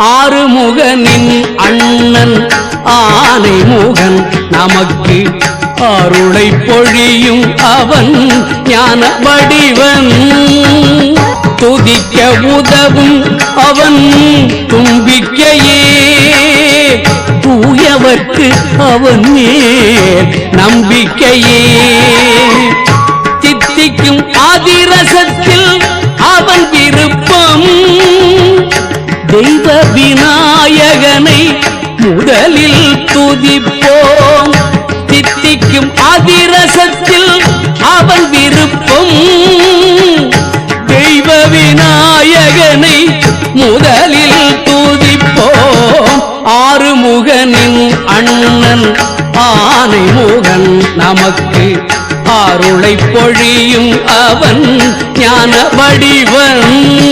ஆறுமுகனின் அண்ணன் ஆனை முகன் நமக்கு அருளை பொழியும் அவன் ஞான வடிவன். துதிக்க உதவும் அவன் தும்பிக்கையே தூயவர்க்கு அவன் மேல் நம்பிக்கையே. தித்திக்கும் ஆதிரசத்தில் தெய்வ விநாயகனை முதலில் துதிப்போம். தித்திக்கும் அதிரசத்தில் அவன் விருப்பம். தெய்வ விநாயகனை முதலில் துதிப்போம். ஆறுமுகனின் அண்ணன் ஆனை முகன் நமக்கு ஆருளை பொழியும் அவன் ஞான வடிவன்.